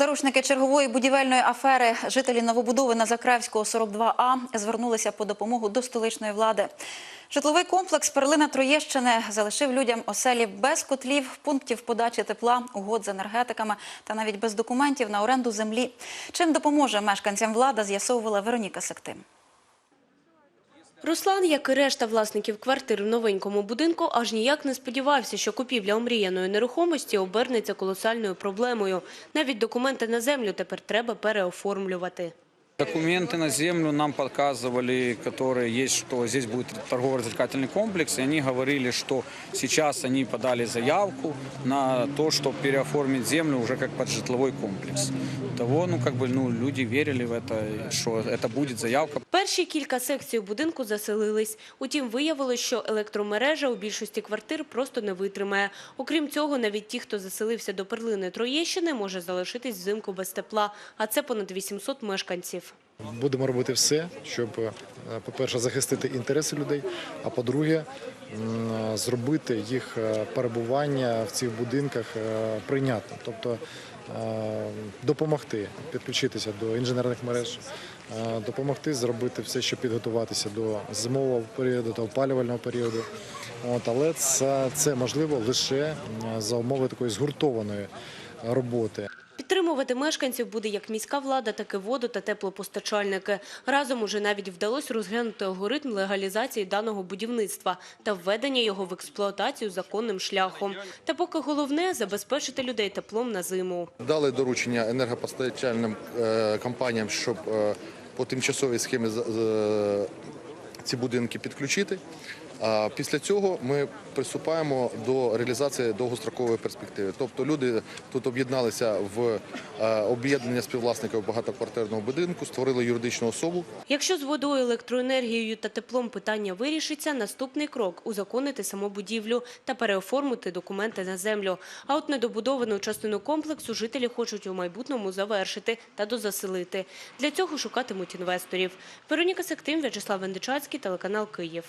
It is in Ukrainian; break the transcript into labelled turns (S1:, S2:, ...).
S1: Заручники чергової будівельної афери жителі новобудови на Закравського 42А звернулися по допомогу до столичної влади. Житловий комплекс «Перлина Троєщини» залишив людям оселі без котлів, пунктів подачі тепла, угод з енергетиками та навіть без документів на оренду землі. Чим допоможе мешканцям влада, з'ясовувала Вероніка Сектим.
S2: Руслан, як і решта власників квартир в новенькому будинку, аж ніяк не сподівався, що купівля омріяної нерухомості обернеться колосальною проблемою. Навіть документи на землю тепер треба переоформлювати.
S3: Документы на землю нам показывали, которые есть, что здесь будет торгово-развлекательный комплекс, и они говорили, что сейчас они подали заявку на то, чтобы переоформить землю уже как под житловой комплекс. Того, ну, как бы, ну, люди верили в это, что это будет заявка.
S2: Перші кілька секцій у будинку заселились. Утім, виявилось, що електромережа у більшості квартир просто не витримає. Окрім цього, навіть ті, хто заселився до перлини Троєщини, може залишитись взимку без тепла, а це понад 800 мешканців.
S4: Будемо робити все, щоб, е, по-перше, захистити інтереси людей, а по-друге, зробити їх е, перебування в цих будинках е, прийнятним. Тобто допомогти підключитися до інженерних мереж, допомогти зробити все, щоб підготуватися до зимового періоду та опалювального періоду. От, але це, це можливо лише за умови такої згуртованої роботи.
S2: Підтримувати мешканців буде як міська влада, так і воду та теплопостачальники. Разом уже навіть вдалося розглянути алгоритм легалізації даного будівництва та введення його в експлуатацію законним шляхом. Та поки головне – забезпечити людей теплом на зиму.
S5: Дали доручення енергопостачальним е, компаніям, щоб е, по тимчасовій схемі ці будинки підключити. Після цього ми приступаємо до реалізації довгострокової перспективи. Тобто люди тут об'єдналися в е, об'єднання співвласників багатоквартирного будинку, створили юридичну особу.
S2: Якщо з водою, електроенергією та теплом питання вирішиться, наступний крок – узаконити саму будівлю та переоформити документи на землю. А от недобудовану частину комплексу жителі хочуть у майбутньому завершити та дозаселити. Для цього шукатимуть інвесторів. Вероніка Сектим, В'ячеслав Вендичацький, телеканал «Київ».